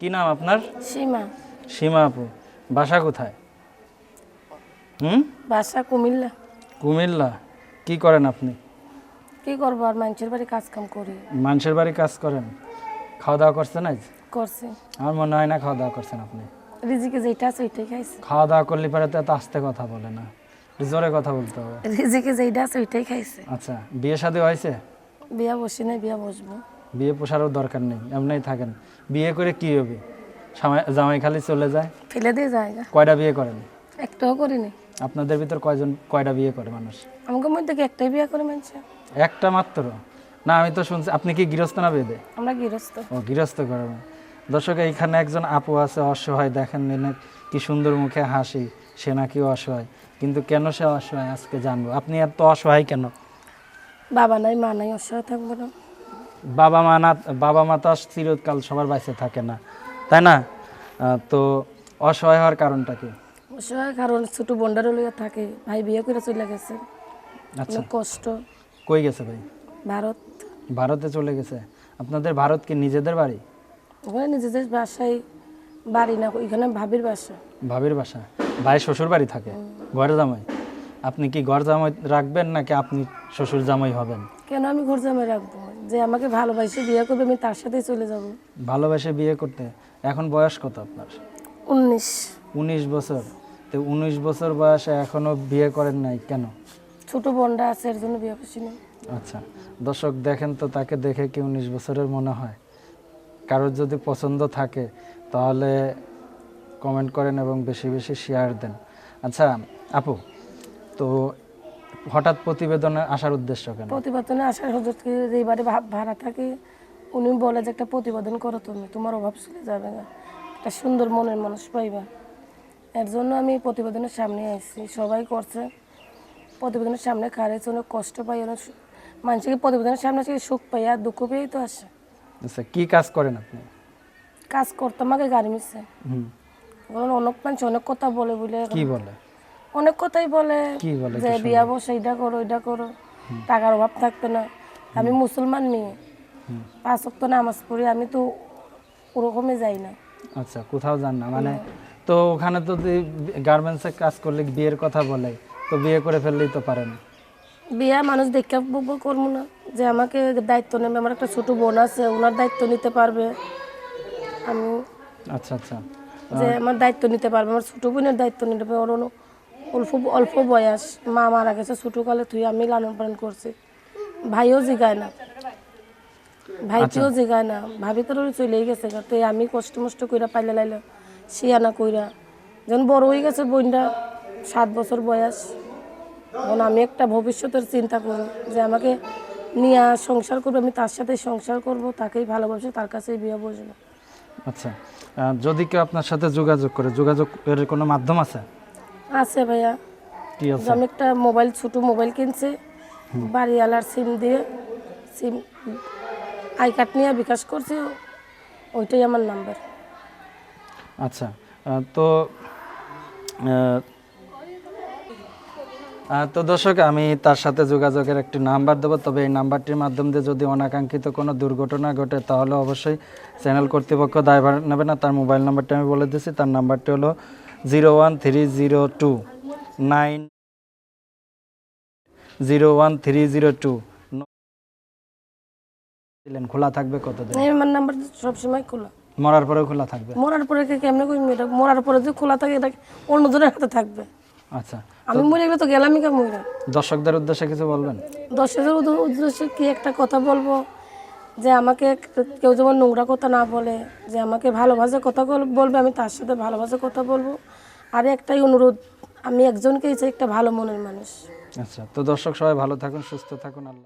কি নাম আপনার? সীমা। সীমা আপু বাসা কোথায়? হুম? বাসা কুমিল্লা। কুমিল্লা। কি করেন আপনি? কি করব আর মানুষের বাড়ি কাজ কাম করি। মানুষের বাড়ি কাজ করেন? খাওয়া দাওয়া করছেন আজ? করছি। আমার মনে হয় না খাওয়া দাওয়া করছেন আপনি। রিজিকে যেটা আছে ওইটাই খাইছি। খাওয়া দাওয়া করলে পরে তো এত আস্তে কথা বলে না। জোরে কথা বলতে হবে। রিজিকে যেটা আছে ওইটাই খাইছে। আচ্ছা বিয়ে শাদী হয়েছে? বিয়া বসি নাই বিয়া বসবো। বিয়ে পোষারও দরকার নেই এমনিই থাকেন। বিয়ে করে কি হবে? জামাই- খালি চলে যায়। ফেলে দিয়ে যায় কয়টা বিয়ে করেন? একটাও করিনি। আপনাদের ভিতর কয়জন কয়টা বিয়ে করে মানুষ? আমাকে মধ্যে কি একটাই বিয়া করে মানছে? একটা মাত্র? না আমি তো শুনছি আপনি কি গৃহস্থ না বেদে? আমরা গৃহস্থ। ও গৃহস্থ করবেন দর্শক এইখানে একজন আপু আছে অসহায় দেখেন কি সুন্দর মুখে হাসি সে নাকি অসহায়। কিন্তু কেন সে অসহায় আজকে জানব। আপনি এত অসহায় কেন? বাবা নাই মা নাই অসহায় থাকব না। বাবা মা না বাবা মা তো চিরকাল সবার বাইসে থাকে না। তাই না? তো অসহায় হওয়ার কারণটা কি? অসহায় কারণ ছোট বন্ডার লইয়া থাকে ভাই বিয়ে করে চলে গেছে। আচ্ছা। কষ্ট। কই গেছে ভাই? ভারত। ভারতে চলে গেছে। আপনাদের ভারত কি নিজেদের বাড়ি? ওখানে নিজেদের বাসায় বাড়ি না ওইখানে ভাবির বাসা। ভাবির বাসা। ভাই শ্বশুর বাড়ি থাকে? ঘর জামাই? আপনি কি ঘর জামাই রাখবেন নাকি আপনি শ্বশুর জামাই হবেন? কেন আমি ঘর জামাই রাখব? যে আমাকে ভালোবাসে বিয়ে করবে আমি তার সাথেই চলে যাব। ভালোবাসে বিয়ে করতে। এখন বয়স কত আপনার? উনিশ। উনিশ বছর। তো উনিশ বছর বয়সে এখনও বিয়ে করেন নাই কেন? ছোট বোনটা আছে এর জন্য বিয়ে করছি না। আচ্ছা। দর্শক দেখেন তো তাকে দেখে কি উনিশ বছরের মনে হয়? কারোর যদি পছন্দ থাকে তাহলে কমেন্ট করেন এবং বেশি বেশি শেয়ার দেন। আচ্ছা আপু তো হঠাৎ প্রতিবেদনে আসার উদ্দেশ্য কেন? প্রতিবেদনে আসার হজরত যে বাড়ি ভাড়া থাকে? উনি বলে যে একটা প্রতিবেদন করো তুমি তোমার অভাব চলে যাবে না। একটা সুন্দর মনের মানুষ পাইবা। এর জন্য আমি প্রতিবেদনের সামনে আসছি সবাই করছে। প্রতিবেদনের সামনে খারেছে অনেক কষ্ট পাই অনেক মানুষকে প্রতিবেদনের সামনে আসে সুখ পাই আর দুঃখ পেয়েই তো আসে। আচ্ছা কি কাজ করেন আপনি? কাজ করতাম আগে গাড়ি হুম। অনেক মানুষ অনেক কথা বলে বলে কি বলে? অনেক কথাই বলে কি বলে যে বিয়া বসে এটা করো এটা করো। টাকার অভাব থাকতো না। আমি মুসলমান মেয়ে। পাঁচ ওয়াক্ত নামাজ পড়ি আমি তো ওরকমই যাই না। আচ্ছা কোথাও যান না। মানে তো ওখানে তো গার্মেন্টসে কাজ করলে বিয়ের কথা বলে। তো বিয়ে করে ফেললেই তো পারেন বিয়া মানুষ দেখে করব না। যে আমাকে দায়িত্ব নেবে। আমার একটা ছোট বোন আছে ওনার দায়িত্ব নিতে পারবে। আমি আচ্ছা আচ্ছা। যে আমার দায়িত্ব নিতে পারবে। আমার ছোট বোনের দায়িত্ব নিতে পারবে। ওর অল্প অল্প বয়স মা মারা গেছে ছোটকালে তুই আমি লালন পালন করছি। ভাইও জিগায় না। ভাইটিও জিগায় না। ভাবি তোর চলেই গেছে। তুই আমি কষ্ট মষ্ট কইরা পাইলে লাইলে শিয়ানা কইরা। যখন বড় হয়ে গেছে বোনটা সাত বছর বয়স এখন আমি একটা ভবিষ্যতের চিন্তা করি যে আমাকে নিয়ে সংসার করব আমি তার সাথে সংসার করব তাকেই ভালোবাসে তার কাছেই বিয়ে বসবো। আচ্ছা। যদি কেউ আপনার সাথে যোগাযোগ করে যোগাযোগ এর কোনো মাধ্যম আছে? আছে ভাইয়া। কি আছে? আমি একটা মোবাইল ছোট মোবাইল কিনছি। বাড়িওয়ালার সিম দিয়ে সিম আই কার্ড নিয়ে বিকাশ করছি। ওইটাই আমার নাম্বার আচ্ছা তো তো দর্শক আমি তার সাথে যোগাযোগের একটি নাম্বার দেবো। তবে এই নাম্বারটির মাধ্যম দিয়ে যদি অনাকাঙ্ক্ষিত কোনো দুর্ঘটনা ঘটে তাহলে অবশ্যই চ্যানেল কর্তৃপক্ষ দায়ভার নেবে না। তার মোবাইল নাম্বারটি আমি বলে দিচ্ছি তার নাম্বারটি হলো zero one three zero two nine zero one three zero two খোলা থাকবে কতদিন? আমার নাম্বার সবসময় খোলা। মরার পরেও খোলা থাকবে? মরার পরে কেমনে কই এটা? মরার পরে যে খোলা থাকে এটা অন্যজনের হাতে থাকবে। আচ্ছা আমি মরে গেলে তো গেলামই কা মরে দর্শকদের উদ্দেশ্যে কিছু বলবেন? দর্শকের উদ্দ- উদ্দেশ্যে কি একটা কথা বলব? যে আমাকে কেউ যেমন নোংরা কথা না বলে, যে আমাকে ভালোবাসে কথা বল- বলবে, আমি তার সাথে ভালোবাসে কথা বলব। আর একটাই অনুরোধ, আমি একজনকেই চাই একটা ভালো মনের মানুষ। আচ্ছা তো দর্শক সবাই ভালো থাকুন, সুস্থ থাকুন, আল্লাহ